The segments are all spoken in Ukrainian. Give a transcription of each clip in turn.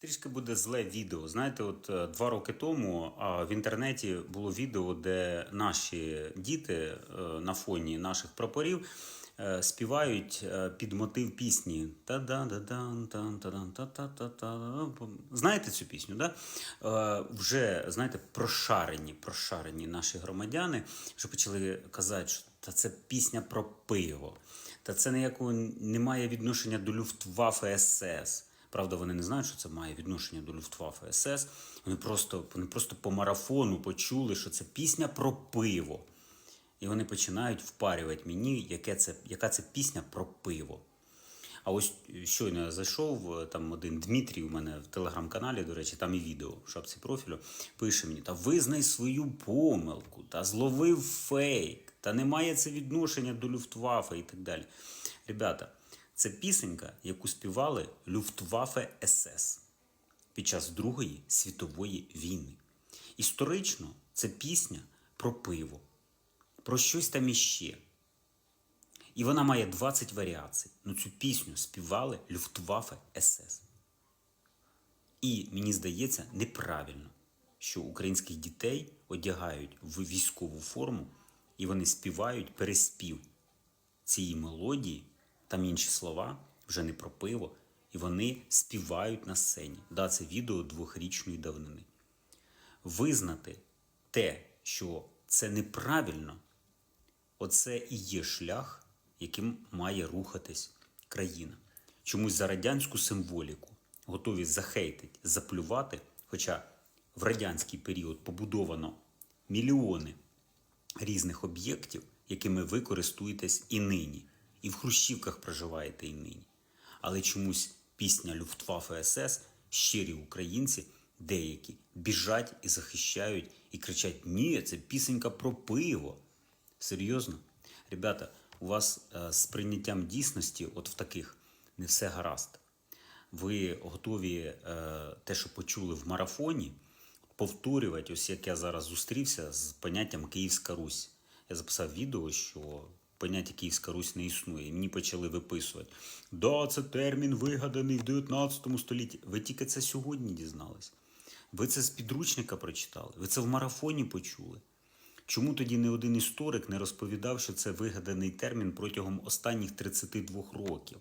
Трішки буде зле відео. Знаєте, от е, два роки тому в інтернеті було відео, де наші діти е, на фоні наших прапорів е, співають під мотив пісні. Знаєте цю пісню? Да? Вже знаєте, прошарені, прошарені наші громадяни, що почали казати, що та це пісня про пиво, та це ніякого не має відношення до Люфтваффе СС. Правда, вони не знають, що це має відношення до Люфтваффе СС. Вони просто, вони просто по марафону почули, що це пісня про пиво. І вони починають впарювати мені, яке це, яка це пісня про пиво. А ось щойно я зайшов, е, там один Дмитрій у мене в телеграм-каналі, до речі, там і відео в шапці профілю, пише мені: та визнай свою помилку, та зловив фейк, та немає це відношення до Люфтваффе і так далі. Ребята, це пісенька, яку співали Люфтваффе СС під час Другої світової війни. Історично це пісня про пиво, про щось там іще. І вона має 20 варіацій. Ну цю пісню співали Люфтваффе СС. І мені здається неправильно, що українських дітей одягають в військову форму і вони співають переспів цієї мелодії, там інші слова, вже не про пиво, і вони співають на сцені. Да, це відео двохрічної давнини. Визнати те, що це неправильно, оце і є шлях, яким має рухатись країна. Чомусь за радянську символіку готові захейтить, заплювати, хоча в радянський період побудовано мільйони різних об'єктів, якими ви користуєтесь і нині, і в Хрущівках проживаєте і нині. Але чомусь пісня Люфтваффе СС, щирі українці, деякі біжать і захищають, і кричать: Ні, це пісенька про пиво. Серйозно? Ребята, у вас е, з прийняттям дійсності, от в таких, не все гаразд. Ви готові е, те, що почули в марафоні, повторювати, ось як я зараз зустрівся з поняттям Київська Русь. Я записав відео, що поняття Київська Русь не існує. І мені почали виписувати. Да, це термін вигаданий в 19 столітті. Ви тільки це сьогодні дізнались. Ви це з підручника прочитали, ви це в марафоні почули. Чому тоді не один історик не розповідав, що це вигаданий термін протягом останніх 32 років?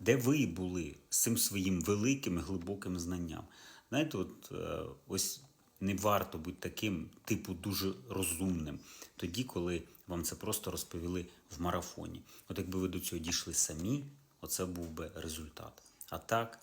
Де ви були з цим своїм великим глибоким знанням? Знаєте, от е, ось не варто бути таким, типу, дуже розумним, тоді, коли вам це просто розповіли в марафоні. От якби ви до цього дійшли самі, оце був би результат. А так,